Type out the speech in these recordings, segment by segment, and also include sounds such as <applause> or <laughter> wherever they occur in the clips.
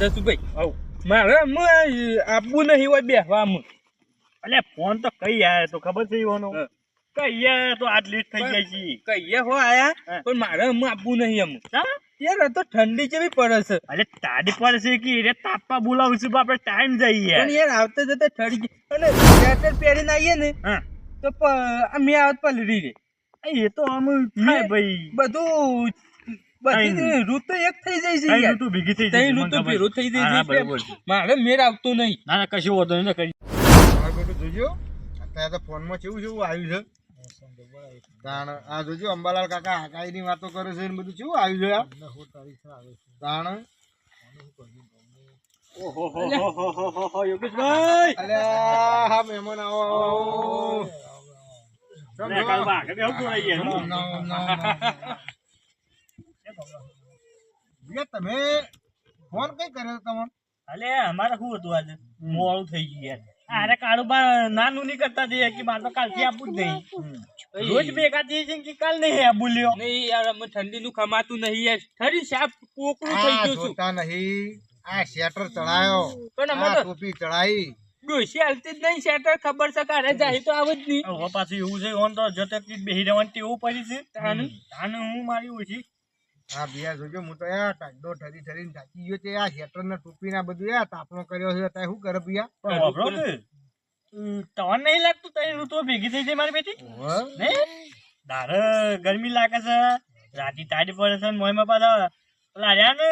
જસુભાઈ મારે આપવું નહીં હોય બેસવા હું અલે ફોન તો કઈ આયા તો ખબર છે કઈ તો આટલી થઈ જાય છે. કહીએ હો આયા પણ મારે આપવું નહીં એમ. યાર તો ઠંડી જેવી પડે છે. અરે તાડી પડે છે કે? રે તાપવા બોલાવું આપણે ટાઈમ જઈએ. પણ યાર આવતા જતા ઠંડી અને સ્વેટર પહેરીને આવીએ ને તો મેં આવત પલડી રે. એ તો આમ ભાઈ. બધું બધી ઋતુ એક થઈ જાય છે ઋતુ ભેગી થઈ મને ઋતુ ભેરું થઈ જાય છે મારે મેર આવતો નહીં. ના ના કશું વાંધો નહીં કરી મારું જોજો. અત્યારે તો ફોનમાં કેવું કેવું આવ્યું છે. તાણ આ જોજો અંબાલાલ કાકા આકાઈની વાતો કરે છે ને બધું કેવું આવ્યું છે દાણ તાણ? ઓહો હો હો હો હો હો હો યોગેશભાઈ! અલ્યા હા મહેમાન આવો આવો તમે ફોન કઈ કર્યો તમને? અલે અમારે શું હતું આજે? મોડું થઈ ગયું યાર. અરે કાળુબા નાનું નહીં કરતા જઈએ કે મારે તો કાલથી આપવું જ નહીં. રોજ ભેગા થઈએ છે કે કાલ નહીં આ બોલ્યો. નહીં યાર અમે ઠંડીનું ખમાતું નહીં યાર. ઠરી સાફ પોકળું થઈ ગયું છું. જોતા નહીં. આ શેટર ચડાયો. પણ અમે તો ટોપી ચડાઈ. ડોશી હાલતી જ નહીં શેટર ખબર છે કારે જાય તો આવું જ નહીં. હવે પાછું એવું છે ઓન તો જતે બેહી રહેવાની ટેવ પડી છે. તાનું? તાનું હું મારી ઓછી. હા ભૈયા જોજો હું તો યાર ટાઢો ઠરી ઠરીને થાકી ગયો છે આ હેટર ના ટોપી ના બધું યાર તાપણો કર્યો છે તાય શું કરે પણ તવન નહીં લાગતું તારી ઋતુ ભેગી થઈ જાય મારી બેટી. તારે ગરમી લાગે છે. રાતી તાડી પડે છે ને મોયમાં પાછા. પેલા રહ્યા ને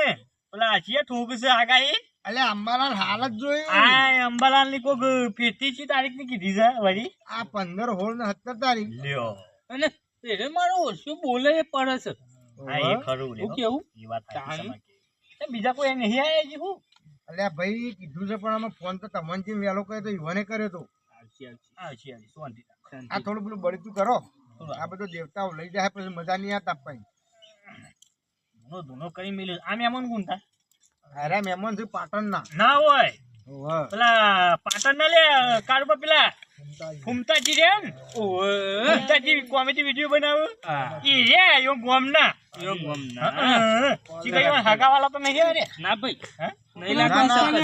પેલા આશિયા ઠોક છે આગાહી. અલે અંબાલાલ હાલ જ જોયું. આ અંબાલાલની કોક પેટી છે તારીખની કીધી છે વળી. આ પંદર હોળ ને સત્તર તારીખ. લ્યો. અને મારો ઓછું બોલે પડે છે. હા એ ખરું લ્યો. કેવું? એ વાત સાચી તાનું? તમારી. એ બીજા કોઈ નહીં આયા છે હું? અલ્યા ભાઈ કીધું છે પણ અમે ફોન તો તમને જેમ વહેલો કર્યો તો ઈવને કર્યો તો. આવશે આવશે શાંતિ રાખ. આ થોડું પેલું બળીતું કરો. આ બધું દેવતાઓ લઈ જાય પછી મજા નહીં આવતા ભાઈ. ધૂનો ધૂનો કરી મેલ્યો. આ મહેમાન કોણ થાય અરે મહેમાન છે પાટણ ના ના હોય પેલા પાટણ ના લે કાળુબા પેલા ફૂમતાજી રે ને. ફૂમતાજી કોમેડી વીડિયો બનાવો. ઈ રે યો ગોમના. ના. હા. બારી હાગાવાલા તો નહીં રે ના? ભાઈ. હા? નહીં ના, લાગતું ના, સાને.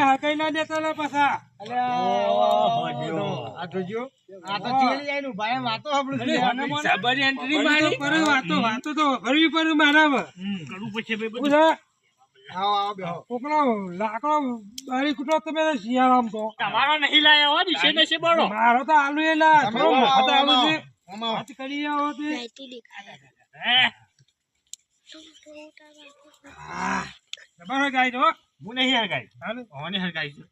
ઓહો, જો. આ જોજો આ તો ચીલી જાય નું ભાઈ વાતો આપણું સાબરી એન્ટ્રી મારી. કરવું પડશે ભાઈ બધું. આવો આવો બેહો. તમારો નહીં લાયા હો દિશે નશે બળો તમે આવો, આવો, આવો. આમાં આવો. હે? હું નહીં હરગાઈ ઓને હરગાઈ છું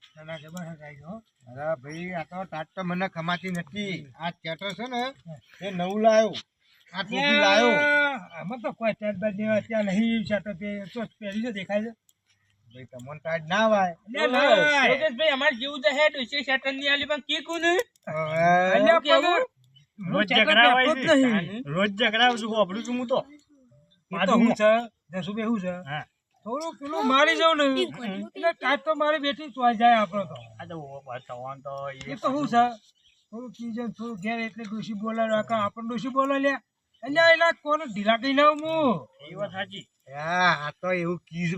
અરે ભાઈ આ તો ટાટ તો મને ખમાતી નથી. આ ચેટર છે ને એ નવું લાયો. આ ટોપી લાયો. ભાઈ તમને ટાટ ના વાય. યોગેશભાઈ અમારે જેવું તો હે ડોશી શેટરની આલી પણ કે કોને હવે કેવું? રોજ ઝઘડા હોય છે. રોજ ઝઘડા છું હોભળું છું હું તો. હા થોડું પેલું મારી જાઉં ને એટલે તો મારી બેટી ચોઈ જાય આપણો તો. આ તો બતાવવાનું તો એ તો શું છે. થોડું ઘેર એટલે ડોશી બોલાવ રાખા આપણને ડોશી બોલાવ લે. એટલે એના કોને ઢીલા નાવ હું? એ વાત સાચી. હા આ તો એવું કીઝ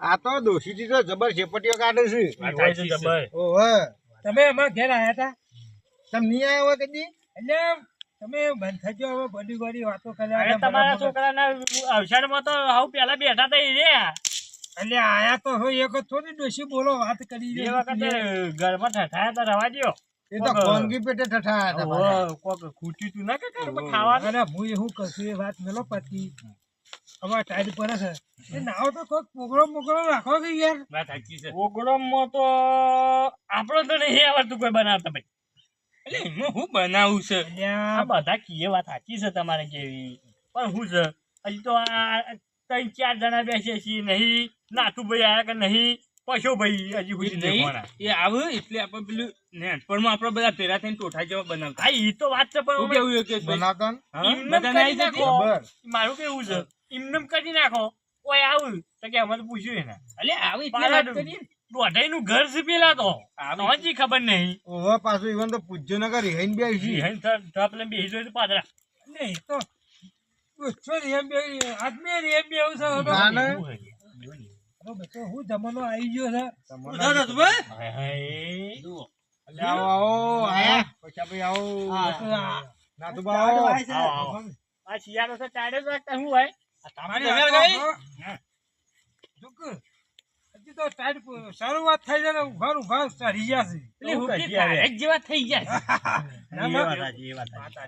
આ તો દોશીથી તો જબર ચેપટીઓ કાઢે છે. છે. ઓહે. તમે અમારા ઘેર આવ્યા હતા તમે નહીં આવ્યા કદી? એટલે તમે બંધ હવે બધી બધી વાતો કર્યા તમારા છોકરાના અવસરમાં તો હાવ પેલા બેઠા થઈ રે એટલે આયા તો હોય એક થોડી ડોશી બોલો વાત કરી એ વખતે ઘરમાં ઠઠાયા તો રવા દ્યો. એ તો. કોંગી પેટે ઠઠાયા હતા કોક ખૂટ્યું તું ના કે અરે હું એવું કશું એ વાત મેલો પતિ. હવે ટાઈડ પર છે. એ નાવ તો પોગળો મોગળો રાખો કે યાર. વાત સાચી છે. તો આપણો તો નહીં આવડતું કોઈ બનાવતા ભાઈ. એટલે એમાં હું બનાવું છે? આ બધા કીએ વાત સાચી છે તમારે કેવી પણ હું છે? હજી તો આ ત્રણ ચાર જણા બેસીએ છીએ. નહીં નાથુ ભાઈ આયા કે નહીં? પશો ભાઈ હજી સુધી નહીં એ આવે એટલે આપણે પેલું નેનપણમાં આપણે બધા ભેગા થઈને ટોઠા જેવા બનાવતા. હા ઈ તો વાત છે પણ કેવું બનાવતા મારું કેવું છે? એમને કરી નાખો. કોઈ આવું. તો કે અમે પૂછ્યું એને. એટલે આવી વાત કરીએ ને. દોઢાઈનું ઘર છે પેલા તો. આવે. તો હજી ખબર નહીં. ઓહો પાછું ઈવન તો પૂજ્ય નગર રિહાઈને હન થ- થપ લઈને બેસી તો પાછળ. નહીં તો પૂછો ને એમ બે આદમી ને બે એવું છે હવે. ના, ના. એવું હે. જમાનો આવી ગયો છે? ઉધા તો ભાઈ? હાય હાય. જુઓ. આવો આવો આયા પૈસા ભાઈ આવો. નાથુબા આવો આવો, આવો. આ શિયાળો છે ટાળે જ હું ભાઈ તમારી તમારી ગઈ? જોક, તો ટાઈટ શરૂઆત થઈ જાય ને ચડી ગયા છે. એટલે હુકી તારે જેવા થઈ ગયા <laughs> ના, ના.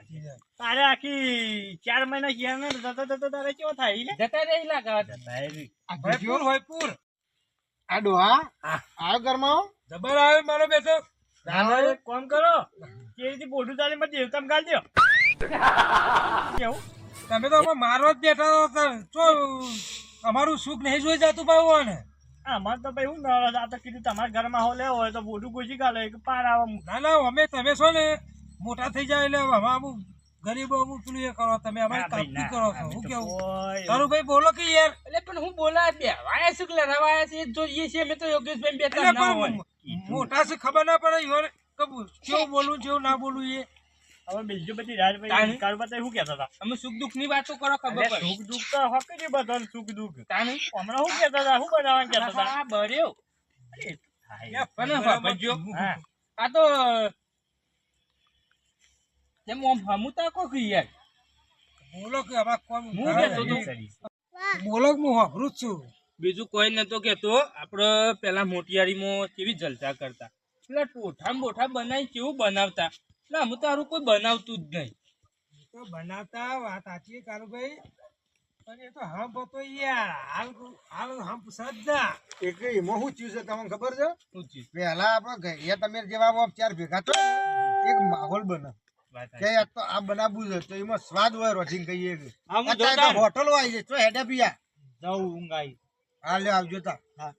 છે. આખી ચાર મહિના શિયાળો જતો જતો તારે કેવો થાય જતા રહી લાગાવા થાય રે. આ પૂર, હોય પૂર. આ ડોહા આયો ઘરમાં જબર આવે મારો બેઠો. તારે એક કરો. કે રીતે તારી ચાલે માં દેવતામ દ્યો. કેવું? તમે તો મારો મારવા જ બેઠા ચો અમારું સુખ નહીં જોઈ જતું પાવું ને અમાર તો ભાઈ હું આ તો કીધું તમારા ઘરમાં હો લેવો હોય તો મોઢું ગુજી ગાલે કે પાર આવે ના ના અમે તમે છો ને મોટા થઈ જાય એટલે અમે અમુક ગરીબો અમુક પેલું એ કરો તમે અમારી કાપી કરો છો હું કેવું? તારું ભાઈ બોલો કે યાર. એટલે પણ હું બોલા બે વાયા શું કે રવાયા છે એ છે જોઈએ અમે તો યોગેશભાઈ બે ના હોય. મોટા છે ખબર ના પડે કે કેવું બોલું કેવું ના બોલું એ. હવે બીજું બધી રાજભાઈ તાણી. કાળુબા શું કહેતા હતા? અમે સુખ દુઃખની વાતો કરો ખબર પડે. સુખ દુઃખ તો હક જ બધાને સુખ દુઃખ. તાણી? હમણાં શું કહેતા હતા? શું બનાવવા કહેતા હતા? આ બર્યો. અરે, થાય. યા પણ બરાબર. ભજ્યો. હા. આ તો જેમ આમ હમું તા કોક યાર. બોલો કે હું કહેતો. બોલો હું છું. બીજું કોઈ નતો કેતો આપડે પેલા મોટિયારીમાં કેવી જલસા કરતા. પેલા ટોઠા બોઠા બનાવી કેવું બનાવતા? એટલે અમે તારું કોઈ બનાવતું જ નહીં. તો બનાવતા વાત સાચી કારુભાઈ પણ એ તો હંપ હતો યાર. હાલ હાલ હંપ સજ્જા. એક એમાં શું થયું છે તમને ખબર છે? શું ચીજ? પહેલા આપણે તમે જેવા ચાર ભેગા તો એક માહોલ બને. કે આ તો આ બનાવવું છે તો એમાં સ્વાદ હોય કહીએ કે. હા, જોતા. હોટલો આવી જાય તો હેડે પિયા જવું ઊંઘ આવી. હા લે આવજો તા. હા.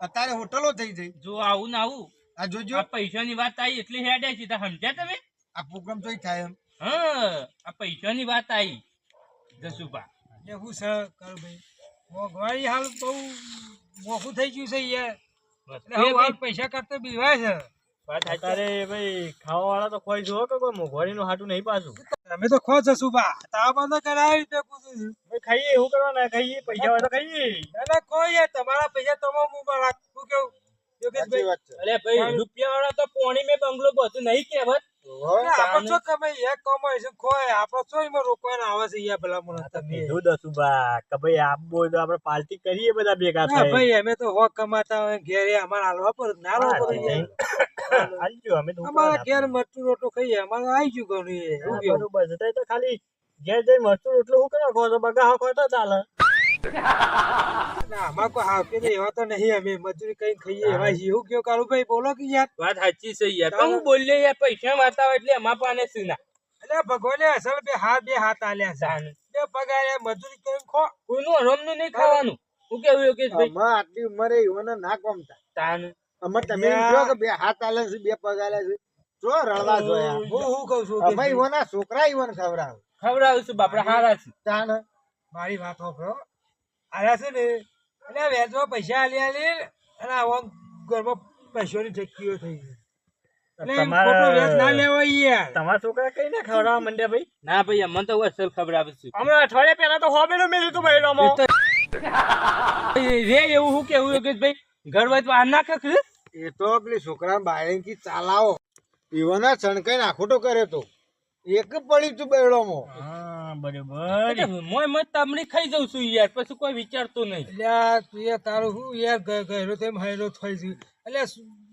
અત્યારે હોટલો થઈ જઈ જો આવું ને આવું આ જોજો. આ પૈસાની વાત આવી એટલે હેડે છે તો સમજ્યા તમે? આ પ્રોગ્રામ તો થાય એમ. હા આ પૈસાની વાત આવી જસુભા. એટલે હું છે ભાઈ. મોંઘવારી હાલ બહુ મોખું થઈ ગયું છે યાર. પૈસા કરતો બીવાય છે. અત્યારે ભાઈ ખાવા વાળા તો કોઈ જુઓ કે કોઈ મોંઘવારી નું હાટું નહીં પાછું. તમે તો ખો જશો બા તાવા બંધ કરાવી ખાઈએ એવું કરવાના ખાઈએ પૈસા ખાઈએ. ના ના કોઈ તમારા પૈસા તમે રાખું કેવું સાચી યોગેશભાઈ વાત છે અરે ભાઈ રૂપિયા વાળા તો પોણી મેં બંગલો બધું નહીં કહેવત. આપણે શું કમાઈ એક કમાઈ છે ખોય આપણે શું એમાં રોકવાના? આવે છે યાર ભલા મને તમે. કીધું દસું બા કે ભાઈ આપવો હોય તો આપણે પાર્ટી કરીએ બધા ભેગા ભાઈ અમે તો હો કમાતા હોય ઘેરે અમારે હાલવા પર ના હાલવા પર. આલજો અમે તો અમારા ઘેર મરચું રોટલો ખાઈએ અમારે આવી ગયું ઘણું એ. બરોબર તો ખાલી ઘેર જઈ મરચું રોટલું શું કરે? ખો છો બગા ખો તો ચાલે. <laughs> ના, અમારે કોઈ હાવ કે એવા તો નહીં અમે. મજૂરી કઈ ખાઈએ એવા છીએ. શું કેવું કાળુભાઈ બોલો કે યાર. વાત સાચી છે યાર. પણ હું બોલ્યો યાર પૈસા વાતા હોય એટલે અમારા પાને શું ના. એટલે ભગવાને અસલ બે હાથ બે હાથ આલ્યા છે. બે પગાર મજૂરી કરીને ખો. કોઈનું હરોમનું નહીં ખાવાનું. હું કેવું યોગેશભાઈ? અમાર આટલી ઉંમરે ઈવોને ના કોમતા તાન અમે તમે કહો કે બે હાથ આલે છે બે પગ આલે છે. જો રળવા જોયા. હું હું કહું છું અમે ઈવોના છોકરા ઈવોને ખવડાવે. ખવડાવું છું બાપડા હારા છે. તાન મારી વાત હોભળો આયા છે ને એટલે આ પૈસા આલી આલી અને આવા ઘરમાં પૈસાની ઠેકીઓ થઈ ગઈ. તમારે- ખોટો વ્યાજ ના લેવાય યાર. તમારા છોકરા કઈ ના ખવડાવવા માંડ્યા ભાઈ? ના ભાઈ અમને તો અસલ ખવડાવું છું. હમણાં અઠવાડિયા પહેલા તો હોબેલું મેલ્યું તું ભાઈ રે એવું હું કેવું યોગેશભાઈ ઘર હોય તો આ ના ખખરે એ તો પેલી છોકરા બાળકી ચાલાવો. ઈવોના છણકાઈ નાખોટો કરે તો. એક પડી તું બેડોમાં. બરોબર. મોય મત તામડી ખાઈ જઉં છું યાર પછી કોઈ વિચારતો નહીં. એટલે તું યાર તારું શું યાર તેમ હાયરો થઈ ગયું. એટલે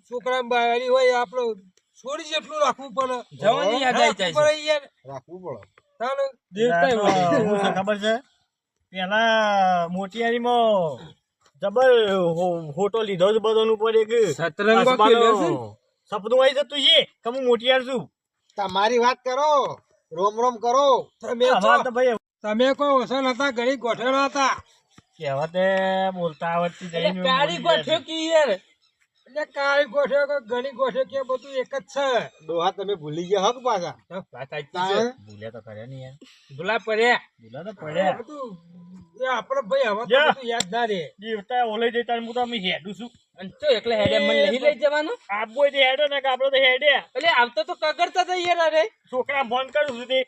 છોકરા બાળી હોય આપણો છોડી જેટલું રાખવું પડે. જવાની યાદ આવી જાય પડે યાર. રાખવું પડે. તાને દેવતા તો હું છે ખબર છે? પેલા મોટિયારીમાં જબર હોટો લીધો છે બધો ઉપર એક. છે સપનું આવી જતું છે કે હું મોટિયાર છું? તમારી વાત કરો. રોમ રોમ કરો. તમે તો ભાઈ તમે કોઈ ઓછા નતા ઘણી ગોઠેલા હતા. કહેવતે બોલતા આવડતી કાળી ગોઠ્યો કે યાર. એટલે કાળી ગોઠ્યો કે ઘણી ગોઠ્યો કે બધું એક જ છે. ડોહા તમે ભૂલી ગયા હક પાછા? ભૂલ્યા તો કર્યા નહીં યાર. ભૂલા પડ્યા. ભૂલા તો પડ્યા. એ ભાઈ હવે તો બધું યાદ ના રે જીવતા ઓલે જતા હું તો અમે હેડું છું. અને એકલે હેડે મને નહીં લઈ જવાનું? હોય તો હેડો ને કે આપણો તો હેડે. એટલે આવતો તો કગરતા હતા યાર અરે. છોકરા ફોન કરું છું તે.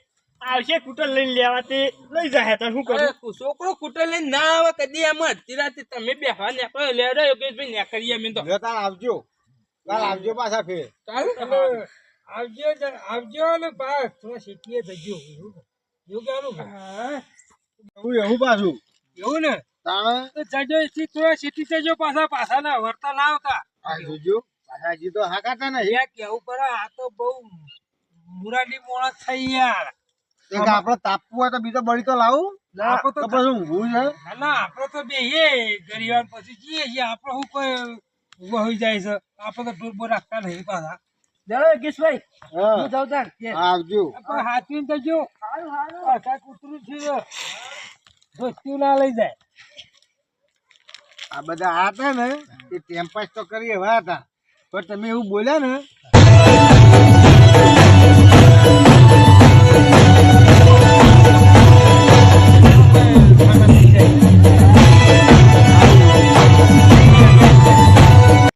આવશે કૂટર લઈને લેવાથી લઈ જાય તો શું કરું? છોકરો કુટર લઈને ના આવે કદી એમ અડધી રાતે તમે બેહવા ને લેડો યોગેશભાઈ નીકળીએ અમે તો. તાર આવજો. કાલ આવજો પાછા ફેર. આવજો આવજો ને પા થોડા શીખીએ થઈ એવું કહેવાનું કે? એવું એવું પાછું. એવું ને? તાણ? તો જજો થોડા પાછા પાછા ના વળતા ના આવતા. આ જોજો. પાછા હજી તો હાકાતા નહીં. યાર કેવું પડે? આ તો બહુ મુરાડી મોણસ થઈ યાર. એક આપણે તાપવું હોય તો બીજો બળી તો લાવું. ના તો તો પછી ઊંઘવું છે. ના આપડે તો બેહીએ. ગરીબાન પછી જઈએ છીએ. આપણે શું કોઈ ઊભા હોઈ જાય છે? આપણે તો ડૂબો રાખતા નહીં પાછા. જરા કિશભાઈ હા. હું જાઉં તાર આવજો. હાથવીને તો જો. આ છે? દોસ્તી ના લઈ જાય. આ બધા આ હતા ને એ ટેમ્પાસ તો કરી એવા હતા. પણ તમે એવું બોલ્યા ને